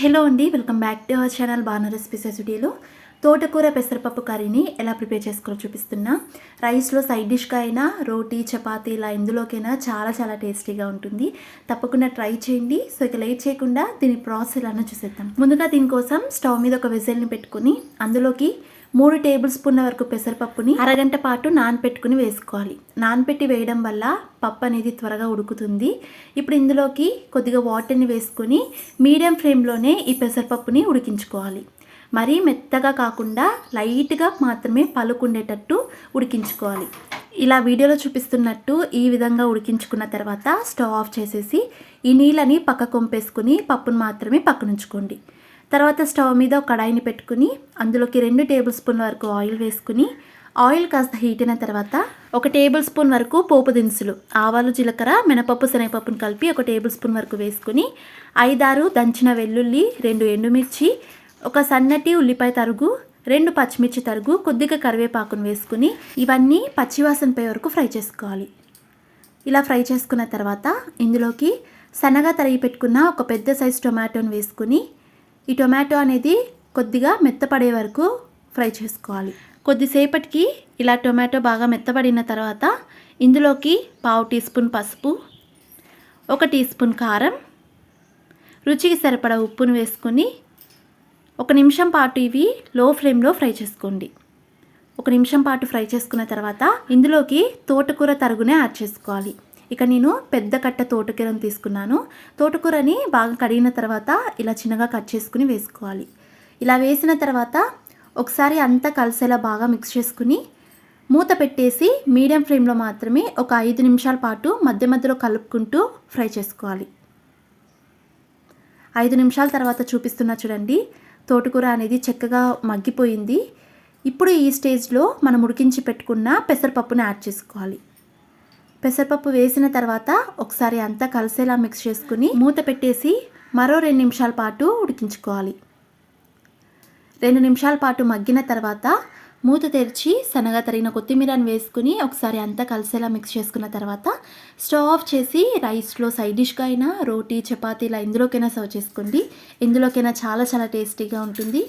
Hello అండి welcome back to our channel Banu recipe సొసైటీలో తోటకూర పెసరపప్పు కర్రీని ఎలా ప్రిపేర్ చేసుకోవాలో చూపిస్తున్నా. రైస్లో సైడ్ డిష్గా అయినా రోటీ చపాతీ ఇలా ఇందులోకైనా చాలా చాలా టేస్టీగా ఉంటుంది. తప్పకుండా ట్రై చేయండి. సో ఇక లేట్ చేయకుండా దీని ప్రాసెస్ ఎలానో చూసేద్దాం. ముందుగా దీనికోసం స్టవ్ మీద ఒక వెజల్ని పెట్టుకుని అందులోకి మూడు టేబుల్ స్పూన్ల వరకు పెసరపప్పుని అరగంట పాటు నానపెట్టుకుని వేసుకోవాలి. నానపెట్టి వేయడం వల్ల పప్పు అనేది త్వరగా ఉడుకుతుంది. ఇప్పుడు ఇందులోకి కొద్దిగా వాటర్ని వేసుకొని మీడియం ఫ్లేమ్లోనే ఈ పెసరపప్పుని ఉడికించుకోవాలి. మరీ మెత్తగా కాకుండా లైట్గా మాత్రమే పలుకుండేటట్టు ఉడికించుకోవాలి. ఇలా వీడియోలో చూపిస్తున్నట్టు ఈ విధంగా ఉడికించుకున్న తర్వాత స్టవ్ ఆఫ్ చేసేసి ఈ నీళ్ళని పక్క కొంపేసుకుని పప్పును మాత్రమే పక్కనుంచుకోండి. తర్వాత స్టవ్ మీద ఒక కడాయిని పెట్టుకుని అందులోకి రెండు టేబుల్ స్పూన్ల వరకు ఆయిల్ వేసుకుని ఆయిల్ కాస్త హీట్ అయిన తర్వాత ఒక టేబుల్ స్పూన్ వరకు పోపు దినుసులు ఆవాలు జీలకర్ర మినపప్పు శనగపప్పును కలిపి ఒక టేబుల్ స్పూన్ వరకు వేసుకుని ఐదారు దంచిన వెల్లుల్లి రెండు ఎండుమిర్చి ఒక సన్నటి ఉల్లిపాయ తరుగు రెండు పచ్చిమిర్చి తరుగు కొద్దిగా కరివేపాకును వేసుకుని ఇవన్నీ పచ్చివాసన వరకు ఫ్రై చేసుకోవాలి. ఇలా ఫ్రై చేసుకున్న తర్వాత ఇందులోకి సన్నగా తరిగి పెట్టుకున్న ఒక పెద్ద సైజు టొమాటోను వేసుకుని ఈ టొమాటో అనేది కొద్దిగా మెత్తపడే వరకు ఫ్రై చేసుకోవాలి. కొద్దిసేపటికి ఇలా టొమాటో బాగా మెత్తపడిన తర్వాత ఇందులోకి పావు టీ స్పూన్ పసుపు ఒక టీ స్పూన్ కారం రుచికి సరిపడా ఉప్పును వేసుకొని ఒక నిమిషం పాటు ఇవి లో ఫ్లేమ్లో ఫ్రై చేసుకోండి. ఒక నిమిషం పాటు ఫ్రై చేసుకున్న తర్వాత ఇందులోకి తోటకూర తరుగునే యాడ్ చేసుకోవాలి. ఇక నేను పెద్ద కట్ట తోటకూరను తీసుకున్నాను. తోటకూరని బాగా కడిగిన తర్వాత ఇలా చిన్నగా కట్ చేసుకుని వేసుకోవాలి. ఇలా వేసిన తర్వాత ఒకసారి అంతా కలిసేలా బాగా మిక్స్ చేసుకుని మూత పెట్టేసి మీడియం ఫ్లేమ్లో మాత్రమే ఒక ఐదు నిమిషాల పాటు మధ్య మధ్యలో కలుపుకుంటూ ఫ్రై చేసుకోవాలి. ఐదు నిమిషాల తర్వాత చూపిస్తున్నా చూడండి. తోటకూర అనేది చక్కగా మగ్గిపోయింది. ఇప్పుడు ఈ స్టేజ్లో మనం ఉడికించి పెట్టుకున్న పెసరపప్పుని యాడ్ చేసుకోవాలి. పెసరపప్పు వేసిన తర్వాత ఒకసారి అంతా కలిసేలా మిక్స్ చేసుకుని మూత పెట్టేసి మరో రెండు నిమిషాల పాటు ఉడికించుకోవాలి. రెండు నిమిషాల పాటు మగ్గిన తర్వాత మూత తెరిచి సన్నగా తరిగిన కొత్తిమీరని వేసుకుని ఒకసారి అంతా కలిసేలా మిక్స్ చేసుకున్న తర్వాత స్టవ్ ఆఫ్ చేసి రైస్లో సైడ్ డిష్గా అయినా రోటీ చపాతీ ఇలా ఇందులోకైనా సర్వ్ చేసుకోండి. ఇందులోకైనా చాలా చాలా టేస్టీగా ఉంటుంది.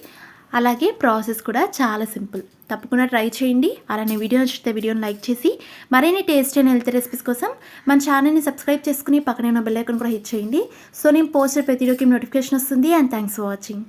అలాగే ప్రాసెస్ కూడా చాలా సింపుల్. తప్పకుండా ట్రై చేయండి. అలానే వీడియో నచ్చితే వీడియోని లైక్ చేసి మరిన్ని టేస్ట్ అండ్ హెల్త్ రెసిపీస్ కోసం మన ఛానల్ని సబ్స్క్రైబ్ చేసుకుని పక్కనే ఉన్న బెల్ కూడా హిట్ చేయండి. సో నేను పోస్ట్ ప్రతి వీడియోకి నోటిఫికేషన్ వస్తుంది. And thanks for watching.